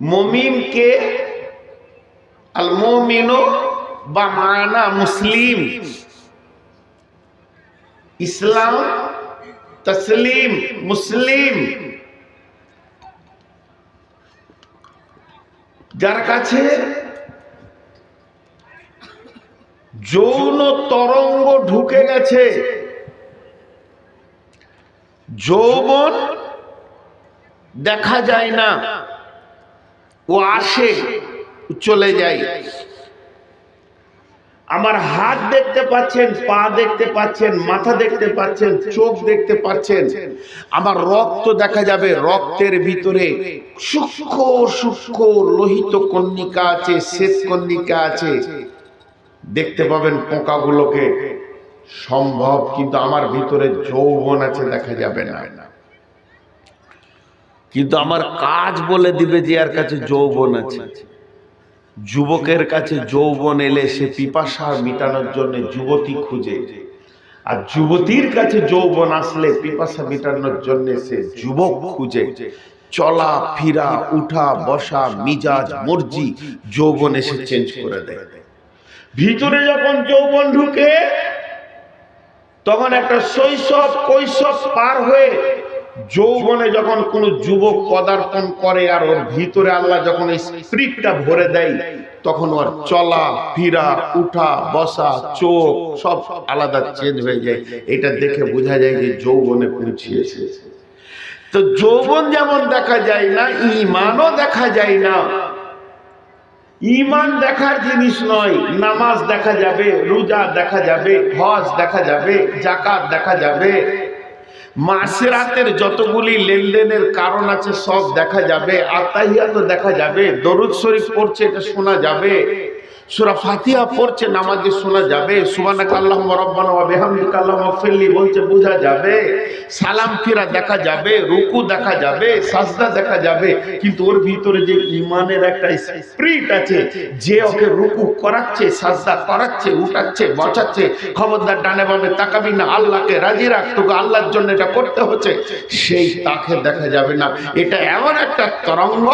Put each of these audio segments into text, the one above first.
মমিনকে আল মমিনো বা মানা মুসলিম। ইসলাম, তসলিম, মুসলিম। যার কাছে যৌন তরঙ্গ ঢুকে গেছে, যৌবন দেখা যায় না। ও আসে, চলে যায়। আমার হাত দেখতে পাচ্ছেন, পা দেখতে পাচ্ছেন, মাথা দেখতে পাচ্ছেন, চোখ দেখতে পাচ্ছেন। আমার রক্ত দেখা যাবে রক্তের ভিতরে। লোহিত কন্যিকা আছে, শ্বেত কন্যিকা আছে। দেখতে পাবেন পোকাগুলোকে। সম্ভব, কিন্তু আমার ভিতরে যৌবন আছে, দেখা যাবে না। কিন্তু আমার কাজ বলে দিবে যে এর কাছে যৌবন আছে। যুবকের কাছে যৌবন এলে সে পিপাসা মিটানোর জন্য যুবতী খুঁজে। আর যুবতীর কাছে যৌবন আসলে পিপাসা মিটানোর জন্য সে যুবক খুঁজে। চলা, ফিরা, উঠা, বসা, মিজাজ, মর্জি যৌবন এসে চেঞ্জ করে দেয়। ভিতরে যখন যৌবন ঢুকে, তখন একটা শৈশব, কৈশব পার হয়ে যৌবনে যখন কোন যুবক পদার্পণ করে আর ওর ভিতরে আল্লাহ যখন এই স্প্রিটটা ভরে দেয়, তখন ওর চলা, ফিরা, উঠা, বসা, চোখ সব আলাদা চেঞ্জ হয়ে যায়। এটা দেখে বোঝা যায় যে যৌবনে পৌঁছিয়েছে। তো যৌবন যেমন দেখা যায় না ইমানও দেখা যায় না। ইমান দেখার জিনিস নয়, নামাজ দেখা যাবে, রোজা দেখা যাবে, হজ দেখা যাবে জাকাত দেখা যাবে মাসেরাতের যতগুলি লেনদেনের কারণ আছে সব দেখা যাবে আত্মাহিয়াত দেখা যাবে, দরুদ শরীফ পড়ছে এটা শোনা যাবে। সুরা ফাতিহা পড়ছে, নামাজে শোনা যাবে। সুবহানাকা আল্লাহুম্মা রাব্বানা ওয়া বিহামদিকা আল্লাহুম্মা মাগফিরলি বলছে, বোঝা যাবে। সালাম ফিরা দেখা যাবে, রুকু দেখা যাবে, সাজদা দেখা যাবে, কিন্তু ওর ভিতরে যে ইমানের একটা স্পিরিট আছে, যে ওকে রুকু করাচ্ছে, সাজদা করাচ্ছে, উঠাচ্ছে, বসাচ্ছে, খবরদার ডানে বামে তাকাবি না, আল্লাহকে রাজি রাখ, তোকে আল্লাহর জন্য এটা করতে হচ্ছে, সেই তাকে দেখা যাবে না। এটা এমন একটা তরঙ্গ,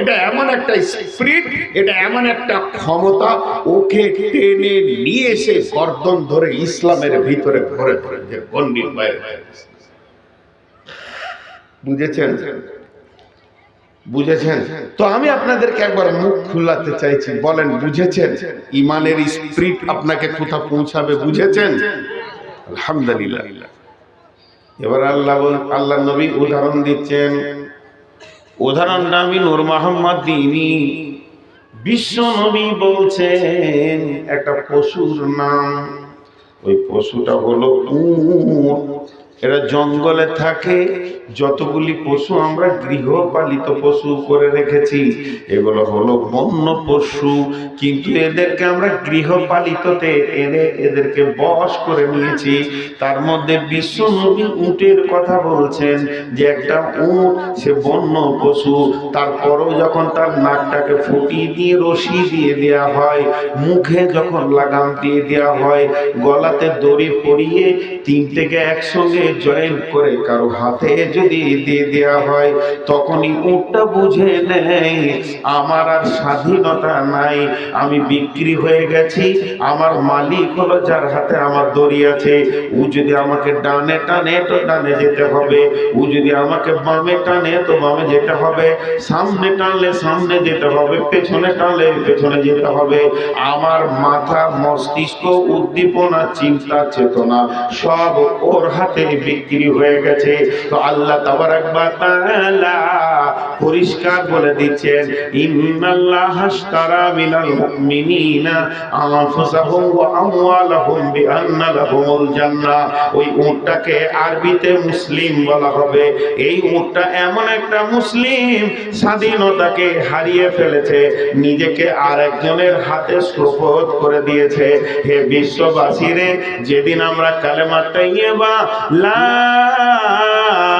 এটা এমন একটা স্পিরিট এটা এমন একটা ক্ষমতা ওকে টেনে নিয়ে এসে গর্দন ধরে ইসলামের ভিতরে ভরে ধরে যে গন্ডির বাইরে বুঝেছেন? বুঝেছেন? তো আমি আপনাদেরকে একবার মুখ খুলাতে চাইছি, বলেন, বুঝেছেন? ইমানের স্পিরিট আপনাকে কোথা পৌঁছাবে, বুঝেছেন? আলহামদুলিল্লাহ। এবার আল্লাহ আল্লাহ নবী উদাহরণ দিচ্ছেন। উদাহরণটা আমি নূর মোহাম্মদ দিনী বিশ্ব নবী বলছেন একটা পশুর নাম। ওই পশুটা হলো উট এরা জঙ্গলে থাকে, যতগুলি পশু আমরা গৃহপালিত পশু করে রেখেছি, এগুলো হলো বন্য পশু, কিন্তু এদেরকে আমরা গৃহপালিততে এনে এদেরকে বশ করে নিয়েছি। তার মধ্যে বিশ্ব নবী উটের কথা বলছেন যে একটা উট, সে বন্য পশু, তারপরও যখন তার নাকটাকে ফুটিয়ে দিয়ে রশি দিয়ে দেওয়া হয়, মুখে যখন লাগাম দিয়ে দেওয়া হয়, গলাতে দড়ি পরিয়ে তিন থেকে একসঙ্গে জয়েন করে কারও হাতে যদি দিয়ে দেওয়া হয়, তখনই উটটা বুঝে নেয়, আমার আর স্বাধীনতা নাই, আমি বিক্রি হয়ে গেছি, আমার মালিক হলো যার হাতে আমার দড়ি আছে, ও যদি আমাকে ডানে টানে তো ডানে যেতে হবে, ও যদি আমাকে বামে টানে তো বামে যেতে হবে, সামনে টানলে সামনে যেতে হবে, পেছনে টানলে পেছনে যেতে হবে, আমার মাথা মস্তিষ্ক উদ্দীপনা, চিন্তা, চেতনা সব ওর হাতে বিক্রি হয়ে গেছে। তো আল্লাহ পরিষ্কার বলে দিচ্ছেন এই উটটা এমন একটা মুসলিম স্বাধীনতাকে হারিয়ে ফেলেছে, নিজেকে আরেকজনের হাতে সুপোত করে দিয়েছে। হে বিশ্ববাসীরে যেদিন আমরা কালেমাটা ইয়ে বা লা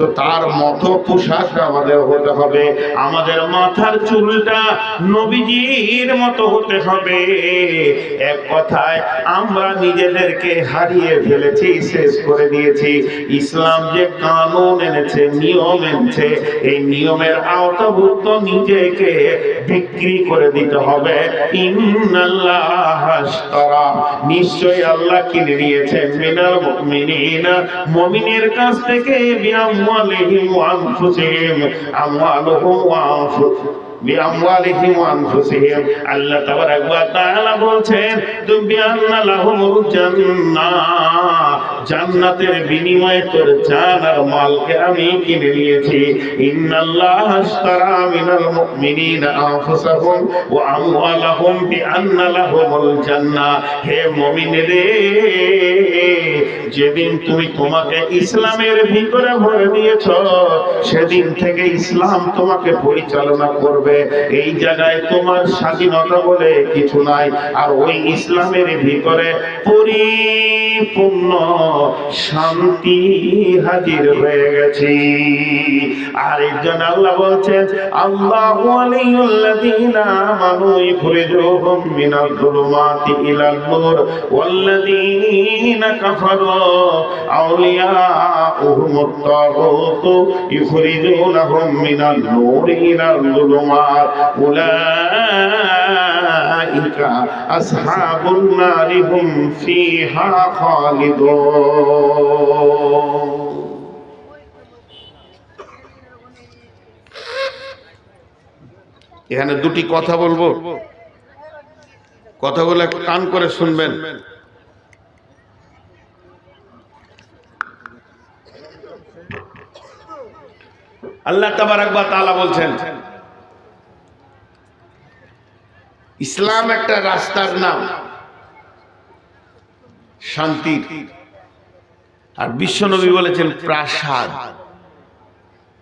তো তার মতো পোশাক আমাদের হতে হবে। আমাদের মাথার চুলটা নবীজির মতো হতে হবে। এক কথায়, আমরা নিজেদেরকে হারিয়ে ফেলেছি, শেষ করে দিয়েছি। ইসলাম যে কানুন এনেছে, নিয়ম এনেছে, এই নিয়মের আওতাভুক্ত নিজেকে বিক্রি করে দিতে হবে। নিশ্চয় আল্লাহ কিনে নিয়েছেন মিনাল মুমিনিনা। মুমিনের কাছ থেকে বিআমওয়ালিহিম ওয়া আনফুসিহিম আমওয়ালুহুম ওয়া আনফুসিহিম জান্নাতের বিনিময়ে তোর আর মালকে আমি কিনে নিয়েছি। যেদিন তুমি তোমাকে ইসলামের ভিতরে ভরে দিয়েছ সেদিন থেকে ইসলাম তোমাকে পরিচালনা করবে। এই জায়গায় তোমার স্বাধীনতা বলে কিছু নাই। আর ওই ইসলামের ভিতরে পরিপূর্ণ শান্তি হাজির হয়ে গেছে। আর একজন আল্লাহ বলছেন, আল্লাহ আলাইহিল্লাযীনা আমানু উলাইকা আসহাবুন নারি হুম ফিহা খালিদুন এখানে দুটি কথা বলব। কথাগুলো একটু কান করে শুনবেন। আল্লাহ তাবারাক তাআলা বলছেন ইসলাম একটা রাস্তার নাম। শান্তির। আর বিশ্বনবী বলেছেন প্রাসাদ।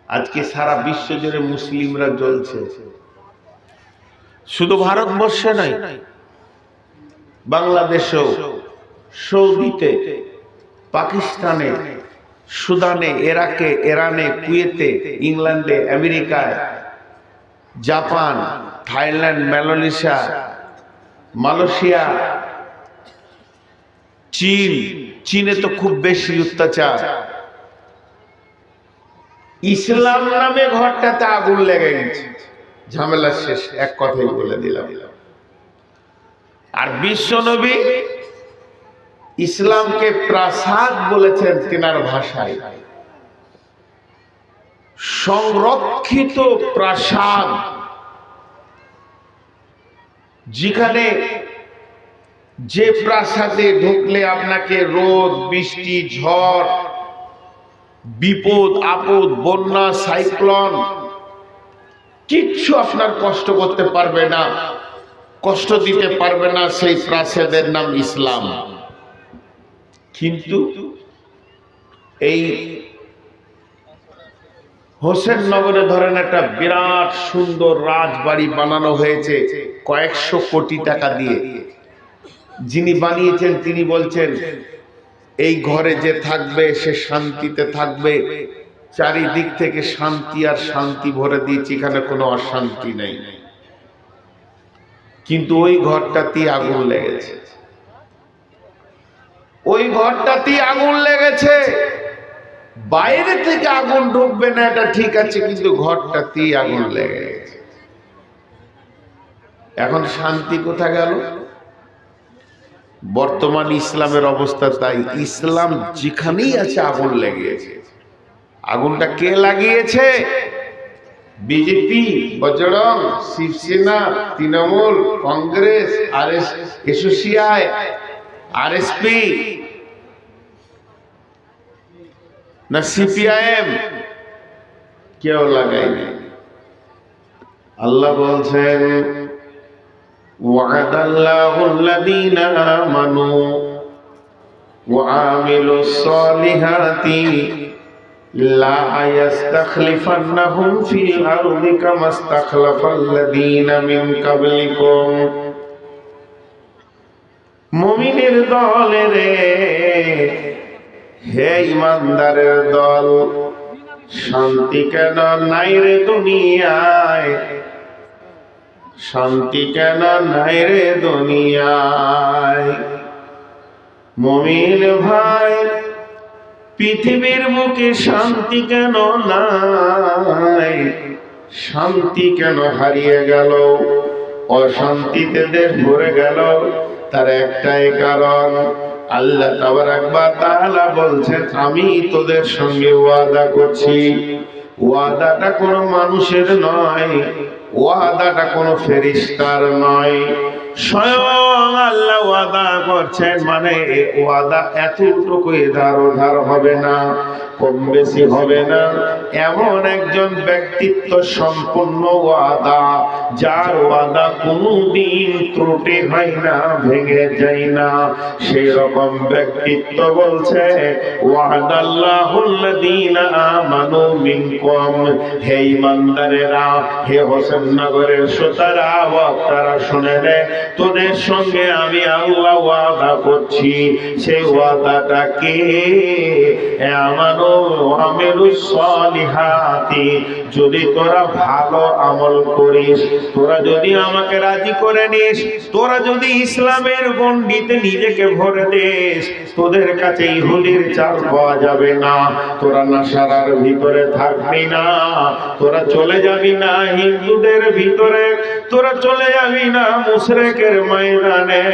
আজকে সারা বিশ্ব জুড়ে মুসলিমরা জ্বলছে। শুধু ভারতবর্ষে নাই বাংলাদেশেও, সৌদিতে, পাকিস্তানে, সুদানে এরাকে এরানে কুয়েতে, ইংল্যান্ডে, আমেরিকায় জাপান, থাইল্যান্ড, ম্যালোনেশিয়া, মালয়েশিয়া, চীন। চীনে তো খুব বেশি অত্যাচার। ইসলাম নামে ঘরটাতে আগুন লেগে গেছে। ঝামেলা শেষ, এক কথাই বলে দিলাম। আর বিশ্ব নবী ইসলামকে প্রাসাদ বলেছেন তেনার ভাষায়। সংরক্ষিত প্রাসাদ। যেখানে যে প্রাসাদে ঢুকলে আপনাকে রোদ, বৃষ্টি, ঝড়, বিপদ, আপদ, বন্যা, সাইক্লন, কিচ্ছু আপনার কষ্ট করতে পারবে না, কষ্ট দিতে পারবে না সেই প্রাসাদের নাম ইসলাম। কিন্তু এই হোসেন নগরে ধরেন একটা বিরাট সুন্দর রাজবাড়ি বানানো হয়েছে কয়েকশো কোটি টাকা দিয়ে। যিনি বানিয়েছেন, তিনি বলছেন, এই ঘরে যে থাকবে, সে শান্তিতে থাকবে। চারিদিক থেকে শান্তি আর শান্তি ভরে দিয়েছি, এখানে কোনো অশান্তি নেই। কিন্তু ওই ঘরটাতেই আগুন লেগেছে। ওই ঘরটাতেই আগুন লেগেছে। বাইরে থেকে আগুন ঢুকবে না, এটা ঠিক আছে, কিন্তু ঘরটাতেই আগুন লেগে গেছে। এখন শান্তি কোথায় গেল? বর্তমান ইসলামের অবস্থা তাই। ইসলাম যেখানেই আছে, আগুন লেগেছে। আগুনটা কে লাগিয়েছে? বিজেপি, বজরং, শিবসেনা, তৃণমূল, কংগ্রেস আর এস এসোসিয়াই আরএসপি না সিপিআইএম কেউ লাগায়নি আল্লাহ বলছেন وعد الله الذين آمنوا وعملوا الصالحات لا يستخلفنهم في الأرض كما استخلف الذين من قبلكم মুমিনের দলে রে হে ইমানদারের দল, শান্তি কেন নাই রে দুনিয়ায়? শান্তি কেন নাই রে দুনিয়ায়? মমিন ভাই, পৃথিবীর মুখে শান্তি কেন নাই? শান্তি কেন হারিয়ে গেল? অশান্তিতে দেশ ভরে গেল, তার একটাই কারণ আল্লাহ তাবার একবার তাহলে বলছেন, আমি তোদের সঙ্গে ওয়াদা করছি। ওয়াদাটা কোনো মানুষের নয়, ওয়াদাটা কোনো ফেরিস্তার নয়। স্বয়ং আল্লাহ ওয়াদা করছেন মানে ওয়াদা এতটুকু এধার ওধার হবে না। কম বেশি হবে না। এমন একজন ব্যক্তিত্ব সম্পন্ন ওয়াদা, যার ওয়াদা কোনদিন ত্রুটি হয় না, ভেঙে যায় না। সেই রকম ব্যক্তিত্ব বলছে আমানু হে হোসেননগরের শ্রোতারা শুনে তোদের সঙ্গে আমি আল্লাহ ওয়াদা করছি সেই ওয়াদাটা কে? যদি তোরা ভালো আমল করিস, তোরা যদি আমাকে রাজি করে নিস, তোরা যদি ইসলামের গণ্ডিতে নিজেকে ভরে দিস, তোদের কাছে ইহুদির চাল পাওয়া যাবে না। তোরা নাসারার ভিতরে থাকবি না, তোরা চলে যাবি না হিন্দুদের ভিতরে, তোরা চলে যাবি না মুশরেকের ময়দানে।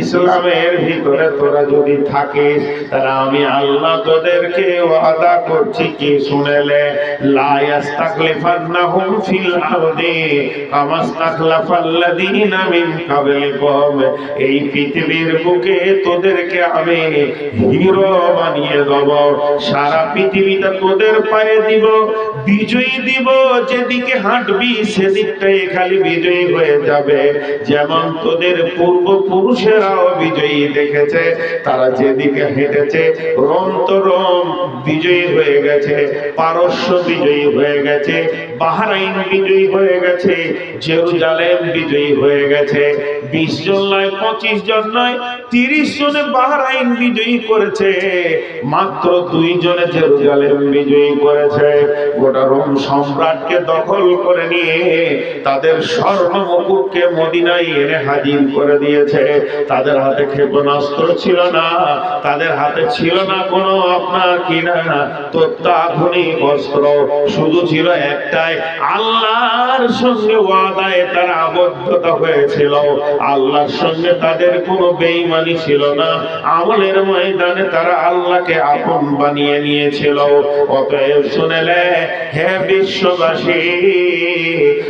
ইসলামের ভিতরে তোরা যদি থাকিস, তাহলে আমি আল্লাহ তোদেরকে ওয়াদা করছি শুনেলে? ফিল আরদি মিন ক্বাবলিকুম এই পৃথিবীর বুকে তোদেরকে আমি হিরো বানিয়ে দেব। সারা পৃথিবীতে তোদের পায়ে দিব, বিজয়ী দিব, যেদিকে হাঁটবি সেদিকটাই খালি বিজয়ী হয়ে যাবে। যেমন তোদের পূর্বপুরুষেরাও বিজয়ী দেখেছে, তারা যেদিকে হেঁটেছে রোম তো রোম বিজয়ী হয়ে গেছে পারস্য বিজয়ী হয়ে গেছে। বাহারাইন বিজয়ী হয়ে গেছে, জেরুজালেম বিজয়ী হয়ে গেছে। বিশ জন নয়, পঁচিশ জন নয়, তিরিশ জনে বাহারাইন বিজয়ী করেছে। মাত্র দুই জনে জেরুজালেম বিজয়ী করেছে। গোটা রোম সম্রাটকে দখল করে নিয়ে তাদের স্বর্ণ মুকুটকে মদিনায় এনে হাজির করে দিয়েছে। তাদের হাতে ক্ষেপণাস্ত্র ছিল না, তাদের হাতে ছিল না কোনো আপনার কিনা তত্ত্বাধুনিক অস্ত্র। শুধু ছিল একটাই আল্লাহর সঙ্গে ওয়াদায় তারা আবদ্ধতা হয়েছিল। আল্লাহর সঙ্গে তাদের কোনো বেইমানি ছিল না। আমলের ময়দানে তারা আল্লাহকে আপন বানিয়ে নিয়েছিল। অতএব শুনেলে, হে বিশ্ববাসী,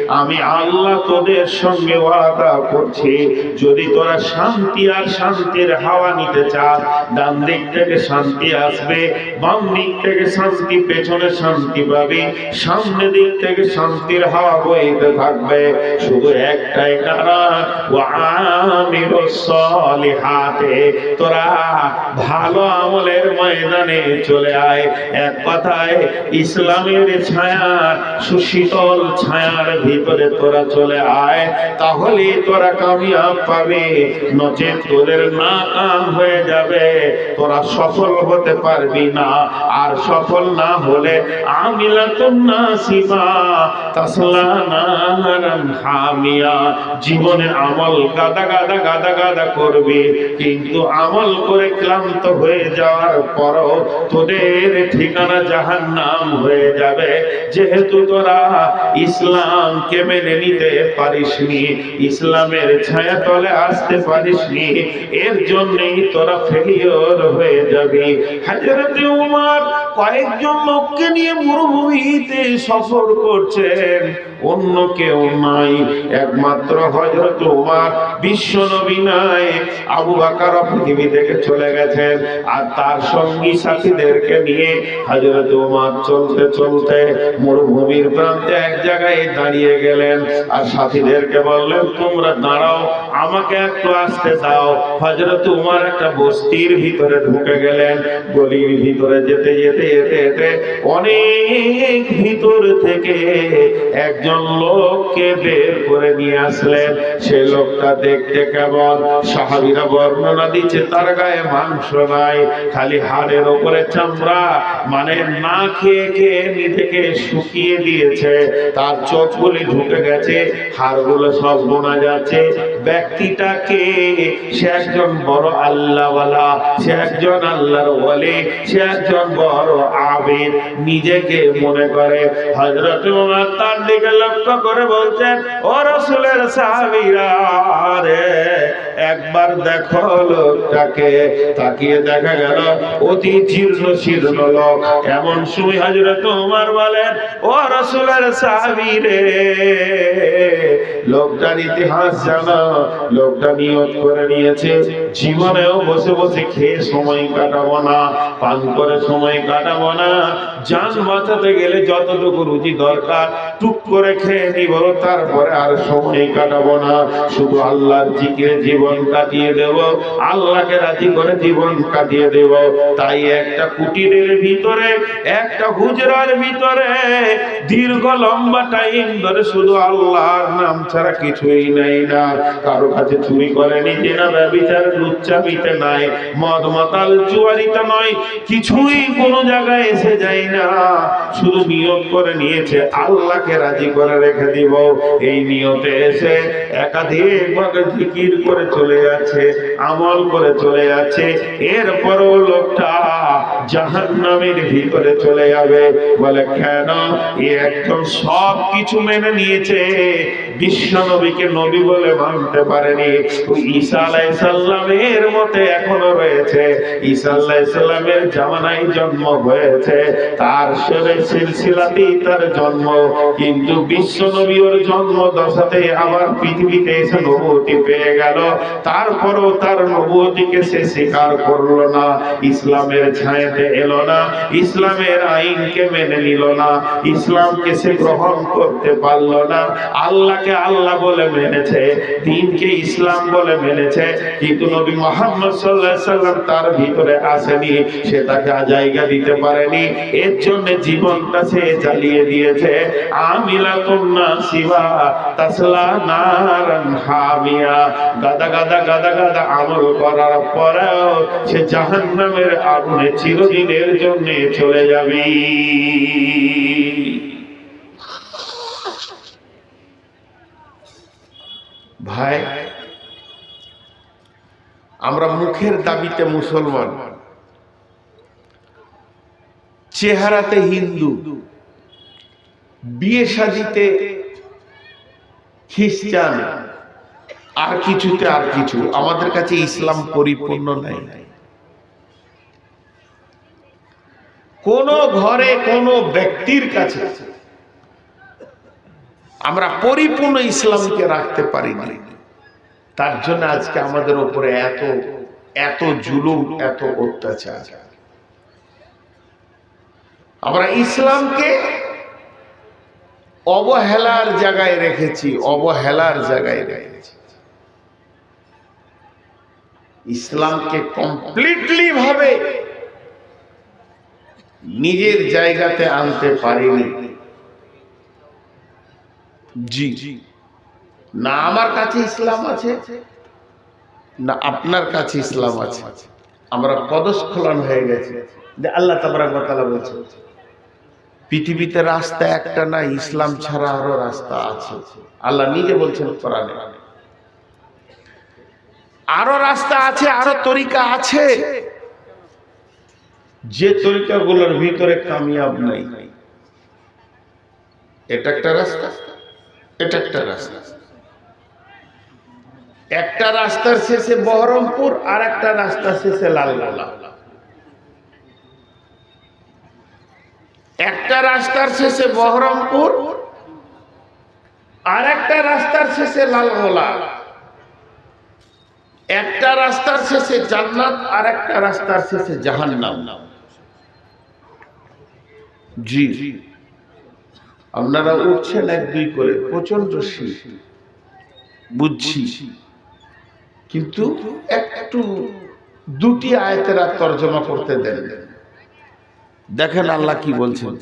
আমি আল্লাহ তোদের সঙ্গে ওয়াদা করছি। যদি তোরা শান্তি আর শান্তির হাওয়া নিতে চাস, ডান দিক থেকে শান্তি আসবে, বাম দিক থেকে শান্তি, পেছনে শান্তি পাবি, সামনে দিক থেকে শান্তির হাওয়া বইতে থাকবে। শুধু একটাই কারণ তোরা ভালো আমলের ময়দানে চলে আয়। এক কথায়, ইসলামের ছায়া, সুশীতল ছায়ার ভিতরে তোরা চলে আয়। তাহলে তোরা কামিয়াব পাবে। নচেত তোদের না কাম হয়ে যাবে। তোরা সফল হতে পারবি না। আর সফল না হলে আমিলাতুন নাসিমা তাসলা আমল গাদা গাদা গাদা গাদা করবি, কিন্তু আমল করে ক্লান্ত হয়ে যাওয়ার পরও তোদের ঠিকানা জাহান্নাম হয়ে যাবে। যেহেতু তোরা ইসলামকে মেনে নিতে পারিসনি, ইসলামের ছায়া তলে আসতে পারিসনি, এর জন্যই তোরা ফেলিওর হয়ে যাবি। হাজরত কয়েকজন লোককে নিয়ে মরুভূমিতে সফর করছেন। অন্য কেউ নাই। একমাত্র হজরত উমার, বিশ্ব নবী নাই। আবু বাকার পৃথিবী থেকে চলে গেছেন আর তার সঙ্গী সাথীদেরকে নিয়ে হজরত উমার চলতে চলতে মরুভূমির প্রান্তে এক জায়গায় দাঁড়িয়ে গেলেন আর সাথীদেরকে বললেন, তোমরা দাঁড়াও, আমাকে একটু আসতে দাও। হজরত উমার একটা বস্তির ভিতরে ঢুকে গেলেন। গলির ভিতরে যেতে যেতে যেতে যেতে অনেক ভিতর থেকে একজন লোককে বের করে নিয়ে আসলেন। সে লোকটা দেখতে কেমন? সাহাবিরা বর্ণনা দিচ্ছে, তার গায়ে মাংস নাই, খালি হাড়ের ওপরে চামড়া মানে না খেয়ে খেয়ে নিজেকে শুকিয়ে দিয়েছে। তার চোখগুলি ঢুকে গেছে, হাড়গুলো সব বোনা যাচ্ছে। ব্যক্তিটাকে সে একজন বড় আল্লাহওয়ালা, সে একজন আল্লাহর বলে সে একজন বড় আবেদ। নিজেকে মনে করে ওমর তার দিকে লক্ষ্য করে বলছেন, ও রাসূলের সাহাবীরা একবার দেখো লোকটাকে। তাকিয়ে দেখা গেল, অতি জীর্ণ শীর্ণ লোক। এমন সময় হযরত ওমর বলেন, ও রাসূলের সাহাবী লোকটার ইতিহাস জানা, লোকটা নিয়ত করে নিয়েছে, জীবনেও বসে বসে খেয়ে সময় কাটাবো না, পান করে সময় কাটাবো না যান বাঁচাতে গেলে যতটুকু রুচি দরকার, টুক করে খেয়ে নিব, তারপরে আর সময় কাটাবো না। শুধু আল্লাহর জিকিরে জীবন কাটিয়ে দেব, আল্লাহকে রাজি করে জীবন কাটিয়ে দেব। তাই একটা কুটিরের ভিতরে, একটা হুজরার ভিতরে দীর্ঘ লম্বা টাইম ধরে শুধু আল্লাহর নাম ছাড়া কিছুই নাই না। কারও কাছে চুরি করেনি জেনা ব্যবচার, লুচ্চামিতে নাই, মদ, মাতাল, জুয়ারিতে নয়, কিছুই কোনো জায়গায় এসে যায় না। শুধু নিয়ত করে নিয়েছে, আল্লাহকে রাজি করে রেখে দিব। এই নিয়তে এসে একাধিক ভাবে জিকির করে চলে যাচ্ছে, আমল করে চলে যাচ্ছে। এরপরও লোকটা জাহান্নামের ভিতরে চলে যাবে। বলে, কেন? এ একদম সব কিছু মেনে নিয়েছে। বিশ্ব নবীকে নবী বলে মানতে পারেনি। ওই ঈসা আলাইসাল্লামের মতে এখনও রয়েছে। ঈসা আলাইসাল্লামের জামানায় জন্ম হয়েছে। তার সেরে সিলসিলাতেই তার জন্ম। কিন্তু বিশ্ব নবী ওর জন্ম দশাতে আবার পৃথিবীতে এসে নবতী পেয়ে গেল। তারপরও তার নবতিকে সে স্বীকার করল না। ইসলামের ছায়াতে এলো না। ইসলামের আইনকে মেনে নিল না। ইসলামকে সে গ্রহণ করতে পারল না। আল্লাহকে আল্লাহ বলে মেনেছে, দিনকে ইসলাম বলে মেনেছে। কিন্তু নবী মোহাম্মদ সাল্লাহ সাল্লাম তার ভিতরে আসেনি। সে তাকে জায়গা দিতে পারেনি। এর জন্য জীবনটা সে জ্বালিয়ে দিয়েছে। আমিলা তোমরা শিবা, তাসলা নারান হামিয়া। গাদা গাদা গাদা গাদা আমল করার পরেও সে জাহান্নামের আগুনে চিরদিনের জন্য চলে যাবে। ভাই, আমরা মুখের দাবিতে মুসলমান। চেহারাতে হিন্দু, বিয়ে সাজিতে খ্রিস্টান, আর কিছুতে আর কিছু। আমাদের কাছে ইসলাম পরিপূর্ণ নাই। কোন ঘরে কোন ব্যক্তির কাছে আমরা পরিপূর্ণ ইসলামকে রাখতে পারি না তার জন্য আজকে আমাদের উপরে এত এত জুলুম, এত অত্যাচার। আমরা ইসলামকে অবহেলার জায়গায় রেখেছি, অবহেলার জায়গায় রেখেছি। ইসলামকে কমপ্লিটলি ভাবে নিজের জায়গাতে আনতে পারিনি। জি। জি না আমার কাছে ইসলাম আছে, না আপনার কাছে ইসলাম আছে। আমরা পদস্খলন হয়ে গেছে। যে আল্লাহ তাবারাকাতালা বলছে পৃথিবীতে রাস্তা একটা না, ইসলাম ছাড়া আরও রাস্তা আছে। আল্লাহ নিজে বলছেন কোরআনে। আরও রাস্তা আছে, আরও তরিকা আছে। যে তরিকাগুলোর ভিতরে কামিয়াব নাই। এটা একটা রাস্তা, এটা একটা রাস্তা। একটা রাস্তার শেষে বহরমপুর, আর একটা রাস্তার শেষে লালগোলা রাস্তার শেষে বহরমপুর, আর একটা রাস্তার শেষে লালগোলা। একটা রাস্তার শেষে জান্নাত, আর একটা রাস্তার শেষে জাহান্নাম। জি, আপনারা উঠছেন এক দুই করে প্রচণ্ড শীত। বুঝছি। কিন্তু একটু দুটি আয়তেরা তর্জমা করতে দেন। দেখেন আল্লাহ কি বলছেন?